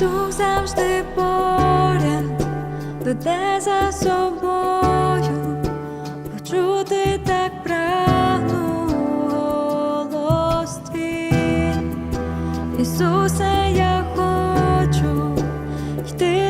Дух завжди поряд, веде за собою, почути так прагну голос твій. Ісусе, я хочу йти.